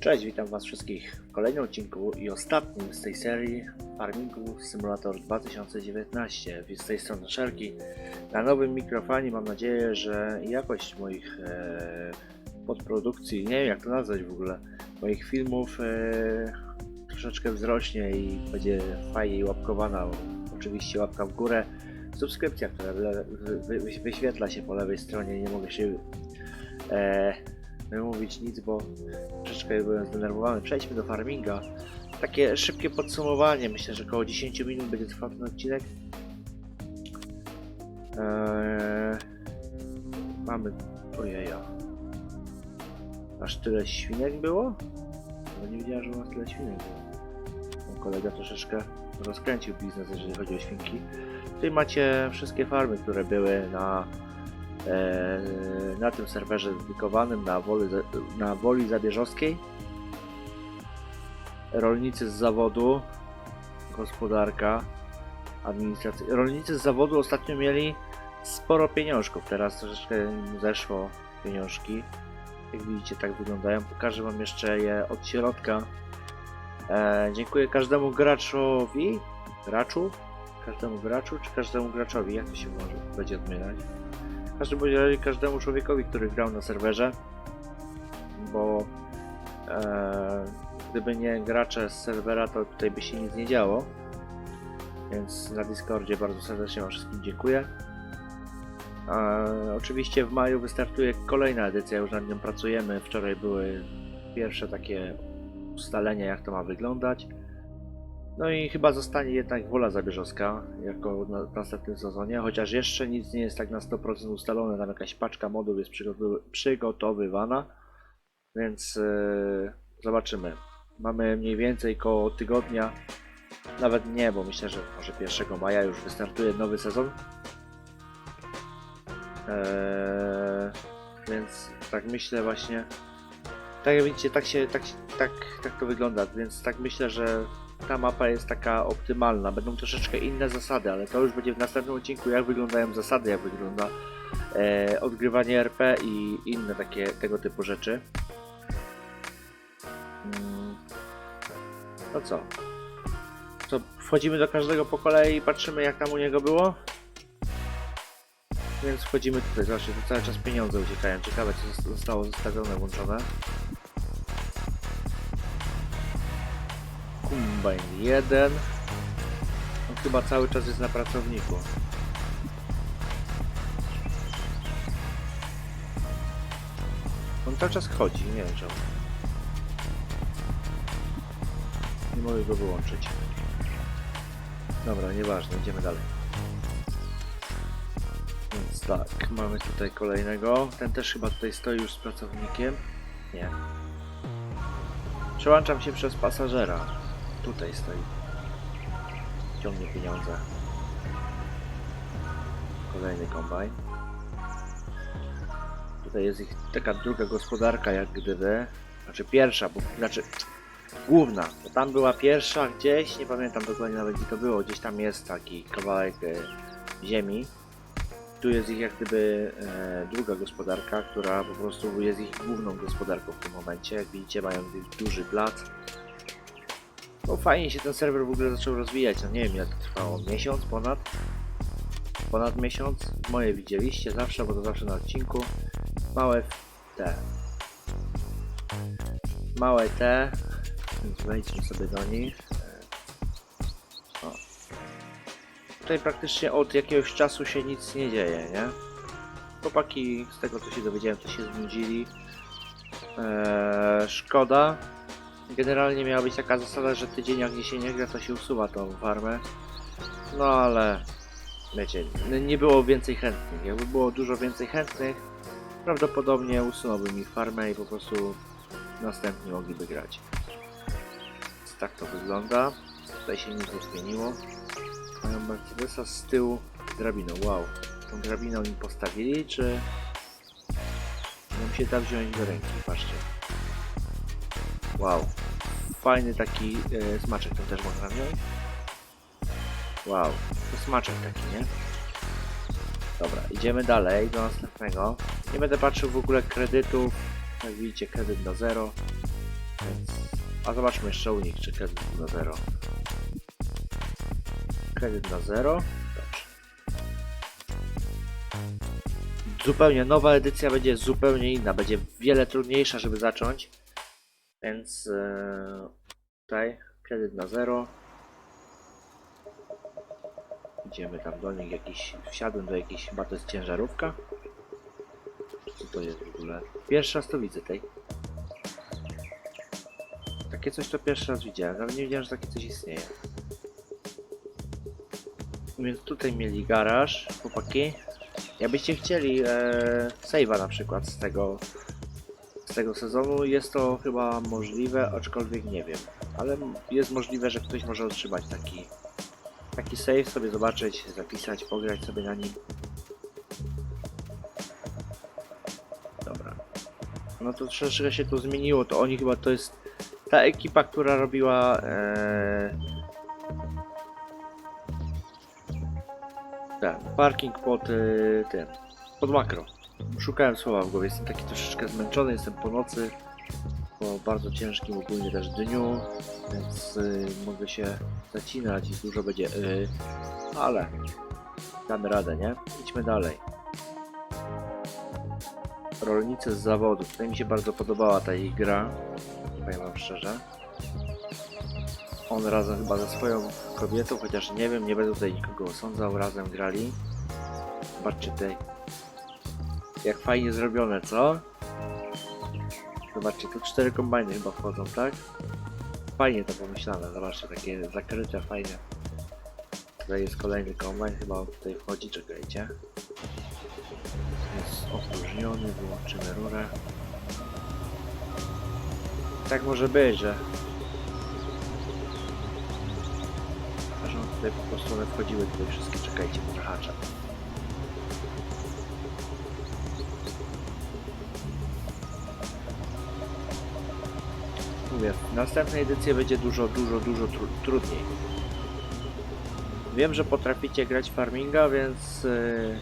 Cześć, witam Was wszystkich w kolejnym odcinku i ostatnim z tej serii Farmingu Simulator 2019. Z tej strony Szelki. Na nowym mikrofanie mam nadzieję, że jakość moich e, podprodukcji, nie wiem jak to nazwać w ogóle, moich filmów e, troszeczkę wzrośnie i będzie fajniej łapkowana. Oczywiście łapka w górę. Subskrypcja, która wy, wy, wy, wyświetla się po lewej stronie. Nie mogę się e, wymówić nic, bo troszeczkę byłem zdenerwowany. Przejdźmy do farminga. Takie szybkie podsumowanie. Myślę, że około 10 minut będzie trwał ten odcinek. Eee, mamy. Ojeja. Aż tyle świnek było? Nie wiedziałem, że u nas tyle świnek było. Mój kolega troszeczkę rozkręcił biznes, jeżeli chodzi o świnki. Tutaj macie wszystkie farmy, które były na na tym serwerze dedykowanym na woli, na woli zabieżowskiej. Rolnicy z zawodu, gospodarka, administracja. Rolnicy z zawodu ostatnio mieli sporo pieniążków, teraz troszeczkę zeszło pieniążki. Jak widzicie, tak wyglądają. Pokażę Wam jeszcze je od środka. E, dziękuję każdemu graczowi, graczu, każdemu graczu, czy każdemu graczowi, jak to się może będzie odmieniać. Każdym razie każdemu człowiekowi, który grał na serwerze, bo e, gdyby nie gracze z serwera, to tutaj by się nic nie działo. Więc na Discordzie bardzo serdecznie Wam wszystkim dziękuję. E, oczywiście w maju wystartuje kolejna edycja, już nad nią pracujemy. Wczoraj były pierwsze takie ustalenia, jak to ma wyglądać. No i chyba zostanie jednak Wola Zabierzowska jako na, w następnym sezonie, chociaż jeszcze nic nie jest tak na 100% ustalone, tam jakaś paczka modów jest przygotowy- przygotowywana, więc yy, zobaczymy. Mamy mniej więcej koło tygodnia, nawet nie, bo myślę, że może 1 maja już wystartuje nowy sezon. Eee, więc tak myślę właśnie. Tak jak widzicie, tak się, tak, tak, tak to wygląda, więc tak myślę, że ta mapa jest taka optymalna. Będą troszeczkę inne zasady, ale to już będzie w następnym odcinku, jak wyglądają zasady, jak wygląda e, odgrywanie RP i inne takie tego typu rzeczy. Mm. No co? Co, wchodzimy do każdego po kolei i patrzymy jak tam u niego było? Więc wchodzimy tutaj, zobaczcie, tu cały czas pieniądze uciekają. Ciekawe co zos- zostało zostawione, włączone. Combine 1. On chyba cały czas jest na pracowniku. On cały czas chodzi, nie wiem czemu. Nie mogę go wyłączyć. Dobra, nieważne, idziemy dalej. Więc tak, mamy tutaj kolejnego. Ten też chyba tutaj stoi już z pracownikiem. Nie. Przełączam się przez pasażera. Tutaj stoi. Ciągnie pieniądze. Kolejny kombajn. Tutaj jest ich taka druga gospodarka jak gdyby. Znaczy pierwsza, bo znaczy główna. Bo tam była pierwsza gdzieś, nie pamiętam dokładnie nawet gdzie to było. Gdzieś tam jest taki kawałek e, ziemi. Tu jest ich jak gdyby e, druga gospodarka, która po prostu jest ich główną gospodarką w tym momencie. Jak widzicie mają duży plac. No fajnie się ten serwer w ogóle zaczął rozwijać. No nie wiem ile to trwało. Miesiąc ponad? Ponad miesiąc? Moje widzieliście zawsze, bo to zawsze na odcinku. Małe te. Małe te. Więc wejdźmy sobie do nich. O. Tutaj praktycznie od jakiegoś czasu się nic nie dzieje, nie? Chłopaki, z tego co się dowiedziałem, to się znudzili. Eee, szkoda, Generalnie miała być taka zasada, że tydzień jak gdzie się nie gra, to się usuwa tą farmę. No ale wiecie, nie było więcej chętnych. Jakby było dużo więcej chętnych, prawdopodobnie usunąłby mi farmę i po prostu następni mogliby grać. Więc tak to wygląda. Tutaj się nic nie zmieniło. Mają Mercedesa z tyłu drabiną. Wow. Tą drabiną im postawili, czy... Nam się da wziąć do ręki, patrzcie. Wow. Fajny taki e, smaczek to też można wziąć. Wow. To smaczek taki, nie? Dobra, idziemy dalej do następnego. Nie będę patrzył w ogóle kredytów. Jak widzicie, kredyt do zero. A zobaczmy jeszcze unik, czy kredyt na zero. Kredyt na zero. Zupełnie nowa edycja będzie zupełnie inna. Będzie wiele trudniejsza, żeby zacząć. Więc e, tutaj kredyt na zero. Idziemy tam do nich jakiś. Wsiadłem do jakiejś chyba to jest ciężarówka. Co to jest w ogóle? Pierwszy raz to widzę tej. Takie coś to pierwszy raz widziałem. Nawet nie wiedziałem, że takie coś istnieje. Więc tutaj mieli garaż, chłopaki. Jakbyście chcieli e, save'a na przykład z tego z tego sezonu, jest to chyba możliwe, aczkolwiek nie wiem. Ale jest możliwe, że ktoś może otrzymać taki taki save, sobie zobaczyć, zapisać, pograć sobie na nim. Dobra. No to troszeczkę się tu zmieniło, to oni chyba to jest ta ekipa, która robiła e, ten parking pod y, tym, pod makro. Szukałem słowa w głowie, jestem taki troszeczkę zmęczony, jestem po nocy, po bardzo ciężkim ogólnie też dniu, więc y, mogę się zacinać i dużo będzie, y, ale damy radę, nie? Idźmy dalej. Rolnicy z zawodu. Tutaj mi się bardzo podobała ta ich gra, powiem wam szczerze. On razem chyba ze swoją kobietą, chociaż nie wiem, nie będę tutaj nikogo osądzał, razem grali. Zobaczcie tutaj, jak fajnie zrobione, co? Zobaczcie, tu cztery kombajny chyba wchodzą, tak? Fajnie to pomyślane, zobaczcie, takie zakryte, fajne. Tutaj jest kolejny kombajn, chyba tutaj wchodzi, czekajcie. Jest opróżniony, wyłączymy rurę. Tak może być, że że tutaj po prostu one wchodziły tutaj wszystkie, czekajcie, może haczem. Mówię, w następnej edycji będzie dużo, dużo, dużo tru trudniej. Wiem, że potraficie grać farminga, więc yy,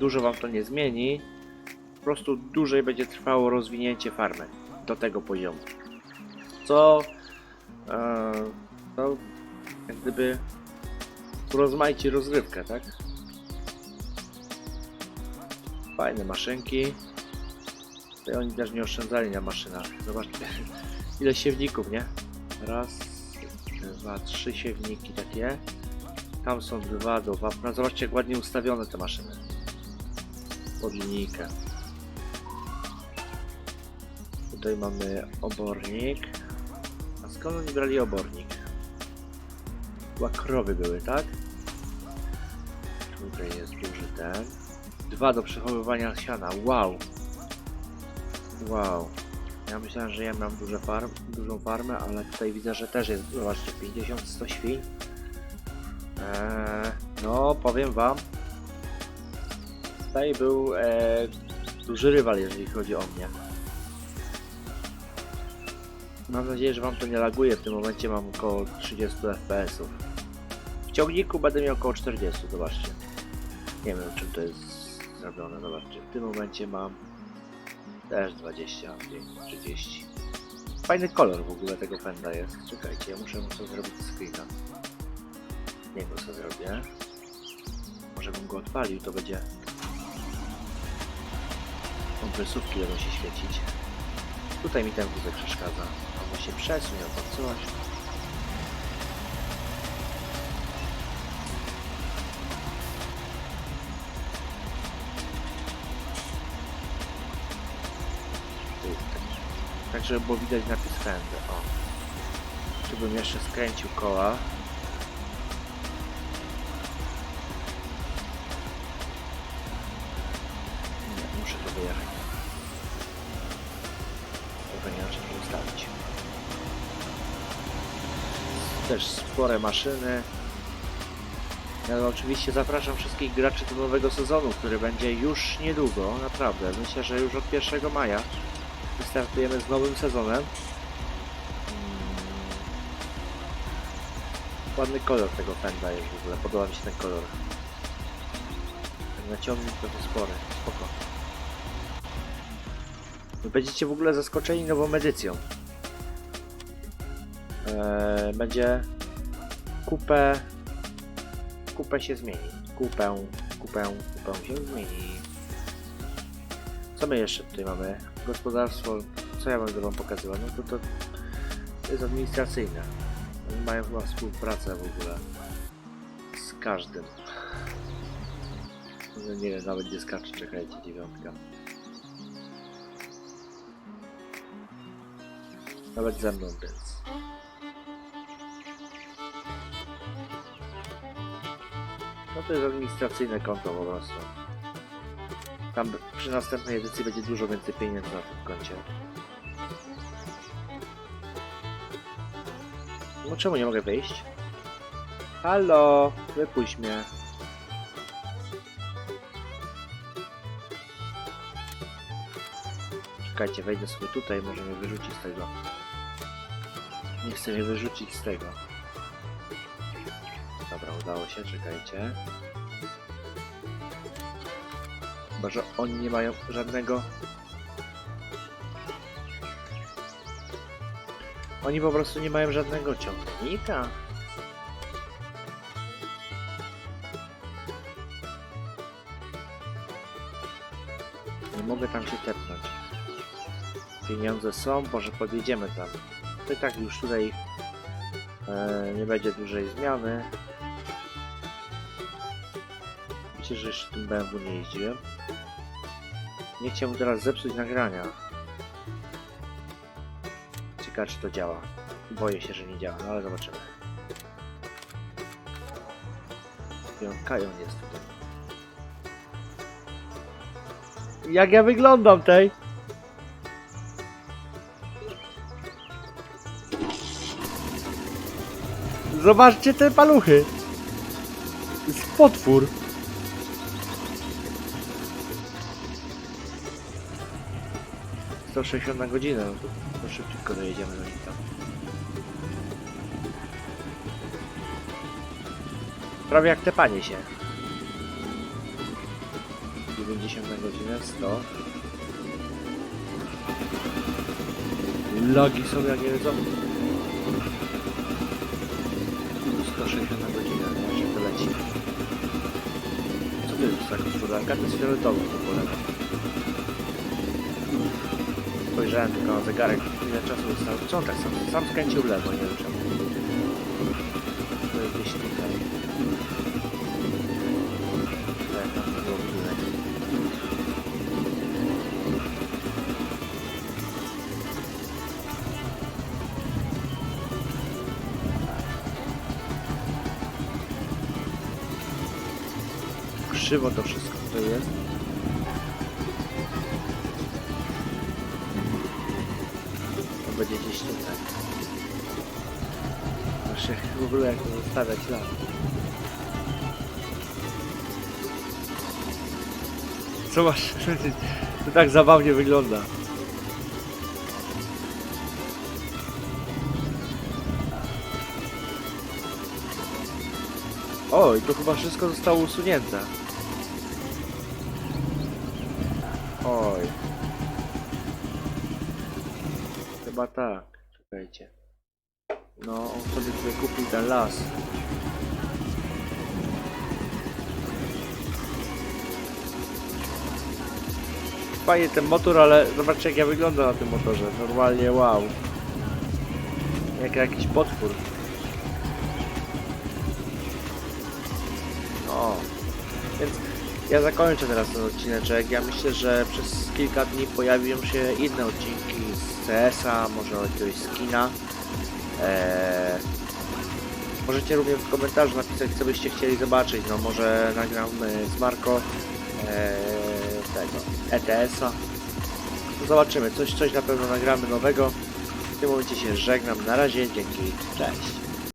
dużo wam to nie zmieni. Po prostu dłużej będzie trwało rozwinięcie farmy do tego poziomu. Co e, to jak gdyby urozmaici rozrywkę, tak? Fajne maszynki. Tutaj oni też nie oszczędzali na maszynach. Zobaczcie, ile siewników, nie? Raz, dwa, trzy siewniki takie. Tam są dwa do wapna. Zobaczcie, jak ładnie ustawione te maszyny. Pod linijkę. Tutaj mamy obornik. A skąd oni brali obornik? Chyba krowy były, tak? Tutaj jest duży ten. Dwa do przechowywania siana. Wow! Wow. Ja myślałem, że ja mam duże farm, dużą farmę, ale tutaj widzę, że też jest, zobaczcie, 50-100 świń. Eee, no, powiem wam. Tutaj był e, duży rywal, jeżeli chodzi o mnie. Mam nadzieję, że wam to nie laguje. W tym momencie mam około 30 fps-ów. W ciągniku będę miał około 40, zobaczcie. Nie wiem czym to jest zrobione, zobaczcie. W tym momencie mam też 20, 30. Fajny kolor w ogóle tego fenda jest. Czekajcie, ja muszę mu sobie zrobić screena. Niego sobie zrobię. Może bym go odpalił, to będzie... Kompresówki będą się świecić. Tutaj mi ten wózek przeszkadza. Albo się przesunie, albo coś. Żeby było widać napis Fender. O. Tu bym jeszcze skręcił koła. Nie, muszę to wyjechać. Tylko nie czy to ustawić. Też spore maszyny. Ja oczywiście zapraszam wszystkich graczy do nowego sezonu, który będzie już niedługo, naprawdę. Myślę, że już od 1 maja wystartujemy z nowym sezonem. Mm. Ładny kolor tego fenda jest w ogóle, podoba mi się ten kolor. Ten naciągnik trochę spory, spoko. Będziecie w ogóle zaskoczeni nową edycją. e, będzie kupę kupę się zmieni. Kupę, kupę, kupę się zmieni. Co my jeszcze tutaj mamy? Gospodarstwo, co ja będę wam pokazywać? No to to jest administracyjne. Oni mają chyba współpracę w ogóle z każdym. No nie wiem nawet gdzie skacze, czekajcie, dziewiątka. Nawet ze mną, więc. No to jest administracyjne konto po prostu. Tam przy następnej edycji będzie dużo więcej pieniędzy na tym koncie. No czemu nie mogę wyjść? Halo, wypuść mnie. Czekajcie, wejdę sobie tutaj, może mnie wyrzuci z tego. Nie chcę mnie wyrzucić z tego. Dobra, udało się, czekajcie. Chyba, że oni nie mają żadnego... Oni po prostu nie mają żadnego ciągnika. Nie mogę tam się tepnąć. Pieniądze są, może podjedziemy tam. To i tak już tutaj e, nie będzie dużej zmiany. Myślę, że jeszcze tym BMW nie jeździłem. Nie chciałbym teraz zepsuć nagrania. Ciekawe czy to działa. Boję się, że nie działa, no ale zobaczymy. Kajon jest tutaj. Jak ja wyglądam tej? Zobaczcie te paluchy. Jest potwór. To 60 na godzinę, no to, szybciutko dojedziemy do nich tam. Prawie jak tepanie się. 90 na godzinę, 100. Logi są jak nie wiedzą. 160 na godzinę, nie? Że to leci. Co to jest za gospodarka? To jest fioletowy w ogóle. Spojrzałem tylko na zegarek, ile czasu zostało. Co on tak sam, sam skręcił lewo, nie wiem czemu. To jest gdzieś tutaj. Tak, widać. Krzywo to wszystko będzie gdzieś tutaj. Muszę w ogóle jak zostawiać lat. Co masz? To tak zabawnie wygląda. Oj, to chyba wszystko zostało usunięte. Oj. Chyba tak. Czekajcie. No, on sobie tutaj kupił ten las. Fajnie ten motor, ale zobaczcie jak ja wyglądam na tym motorze. Normalnie wow. Jak jakiś potwór. O. Więc ja zakończę teraz ten odcineczek. Ja myślę, że przez kilka dni pojawią się inne odcinki CS-a, może jakiegoś skina. Eee, możecie również w komentarzu napisać, co byście chcieli zobaczyć. No może nagram z Marco eee, tego ETS-a. No zobaczymy, coś, coś na pewno nagramy nowego. W tym momencie się żegnam. Na razie, dzięki, cześć.